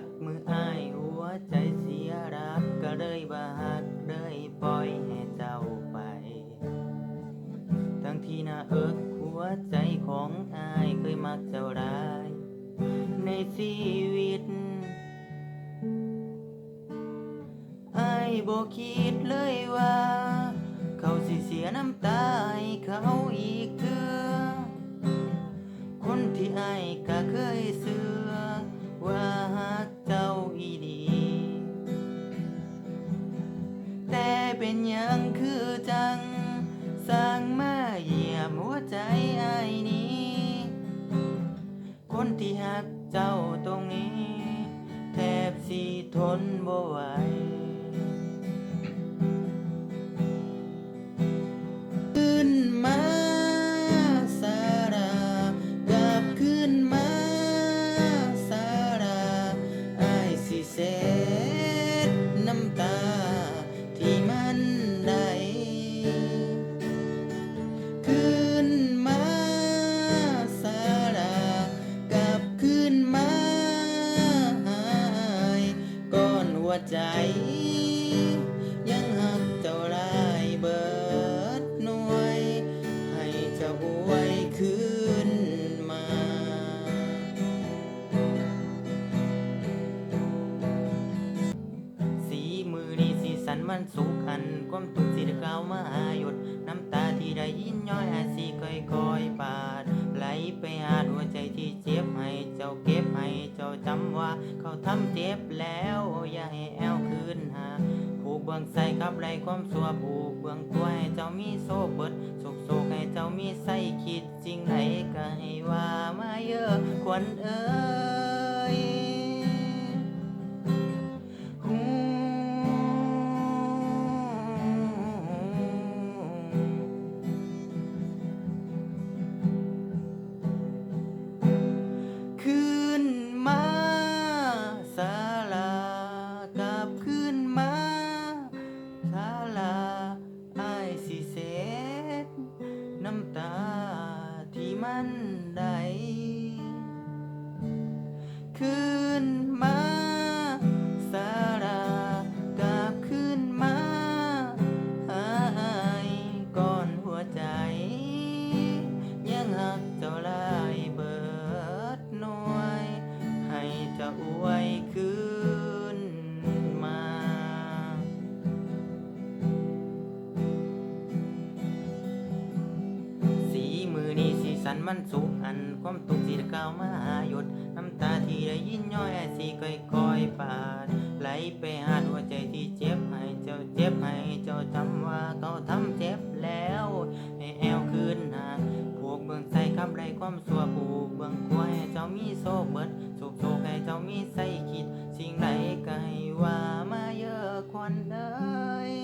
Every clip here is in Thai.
กมืออ้ายหัวใจเสียรักก็เลยบ่ฮักเลยปล่อยให้เจ้าไป ทั้งที่น่าเอิกหัวใจของอายเคยมักเจ้าได้ในชีวิตอายบ่คิดเลยว่า เขาสิเสียน้ำตาให้เขาอีกเถือคนที่อายก็เคยเสือ ว่าหักเจ้าอีดีแต่เป็นยังคือจัง สร้างมาเหยียบหัวใจไอ้นี้ คนที่หักเจ้าตรงนี้ แทบสิทนบ่ไหว วใจ ยังหักเจ้าลายเบิดหน่วย ให้เจ้าอวยคืนมา สีมือนี่สีสันมันสุขอันความตุกสีเกล่าวมาหยดน้ำตาที่ได้ยินย้อยอาสีค่อยคอยๆปาดไหลไปหาหัวใจที่เจ็บให้เจ้าเก็บให้เจ้าจำว่าเขาทำเจ็บแล้ว บื้องใส่กับไรความสัวผูกเบื้องตัวให้เจ้ามีโซ่เบิดโศกโศกให้เจ้ามีใส่คิดจริงไหนก็ให้ว่ามาเยอะควรเออ จ้าอวยคืนมา สีมือนี่สีสันมันสุขอันความตุกสีเก่าวมาหยด น้ำตาที่ได้ยินย้อยสีค่อยคอยๆปาด ไหลไปหาหัวใจที่เจ็บให้เจ้าเจ็บให้เจ้าจำว่าเขาทำ ไรความสัวผูกเบื้องควยเจ้ามีโซ่เบิดโศกโศกให้เจ้ามีใส่คิด สิ่งใดก็ให้ว่ามาเยอะควันเอ้ย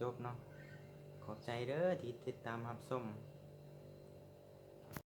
จบเนาะขอบใจเด้อที่ติดตามรับชม